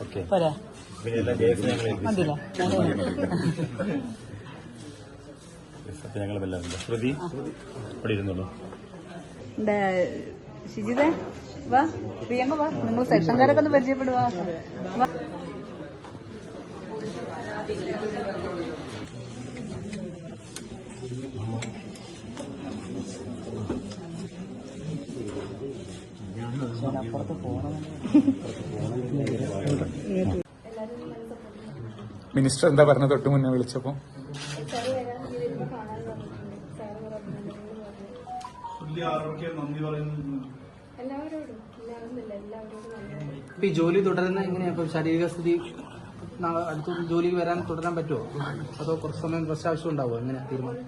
പോരാ. മതിയില്ല? ഞങ്ങളെല്ലാം ശ്രുതി? ഇവിടെ ഇരുന്നുള്ളൂ ശിജിതേ വാ. പ്രിയങ്ക വാ. നിങ്ങൾ സെക്ഷൻകാരൊക്കെ ഒന്ന് പരിചയപ്പെടുവാ. വാ. മിനിസ്റ്റർ എന്താ പറഞ്ഞത് തൊട്ട് മുന്നേ വിളിച്ചപ്പോ? ഇപ്പൊ ഈ ജോലി തുടരുന്ന എങ്ങനെയാ? ഇപ്പൊ ശാരീരിക സ്ഥിതി നാളെ അടുത്ത ജോലിക്ക് വരാൻ തുടരാൻ പറ്റുമോ അതോ കുറച്ച് സമയം റെസ്റ്റ് ആവശ്യം ഉണ്ടാവുമോ എങ്ങനെ തീരുമാനം?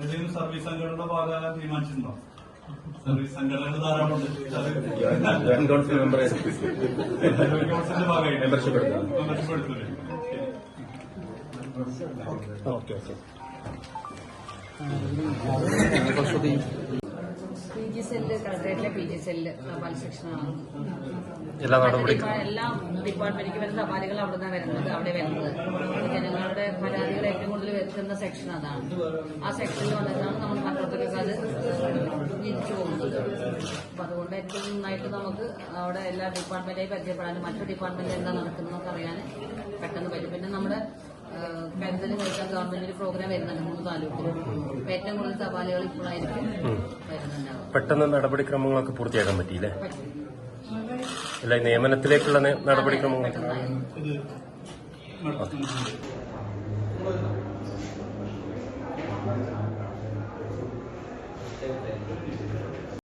ഏതെങ്കിലും സർവീസ് സംഘടനയുടെ ഭാഗമാകാൻ തീരുമാനിച്ചിട്ടുണ്ടോ? സർവീസ് സംഘടനകൾ ധാരാളമുണ്ട്. കൗൺസിൽ കൗൺസിലിന്റെ ഭാഗമായിട്ട് മെമ്പർഷിപ്പ് എടുക്കാം. മെമ്പർഷിപ്പ് എടുത്തില്ലേ okay okay. P G cell കളക്ടറേറ്റിലെ P G cell തപാൽ സെക്ഷനാണ്. എല്ലാ എല്ലാ ഡിപ്പാർട്ട്മെന്റിലേക്ക് വരുന്ന തപാലുകൾ അവിടെ നിന്നാണ് വരുന്നത് അവിടെ വരുന്നത്. ജനങ്ങളുടെ പരാതികൾ ഏറ്റവും കൂടുതൽ വരുത്തുന്ന സെക്ഷൻ അതാണ്. ആ സെക്ഷനിൽ വന്നിട്ടാണ് നമ്മൾ പത്രത്തിലൊക്കെ അത് തിരിച്ചു പോകുന്നത്. അപ്പൊ അതുകൊണ്ട് ഏറ്റവും നന്നായിട്ട് നമുക്ക് അവിടെ എല്ലാ ഡിപ്പാർട്ട്മെന്റായി പരിചയപ്പെടാനും മറ്റു ഡിപ്പാർട്ട്മെന്റിൽ എന്താ നടക്കുന്നതെന്നൊക്കെ അറിയാൻ പെട്ടെന്ന് പറ്റും. പിന്നെ നമ്മുടെ പെൻഷൻ കഴിക്കാൻ ഗവൺമെന്റിന്റെ പ്രോഗ്രാം വരുന്നുണ്ട് മൂന്ന് താലൂക്കിൽ ഏറ്റവും കൂടുതൽ തപാലുകൾ ഇപ്പോഴായിരിക്കും വരുന്നുണ്ടാവും പെട്ടെന്ന് നടപടിക്രമങ്ങളൊക്കെ പൂർത്തിയാക്കാൻ പറ്റിയില്ലേ? അല്ല നിയമനത്തിലേക്കുള്ള നടപടിക്രമങ്ങൾ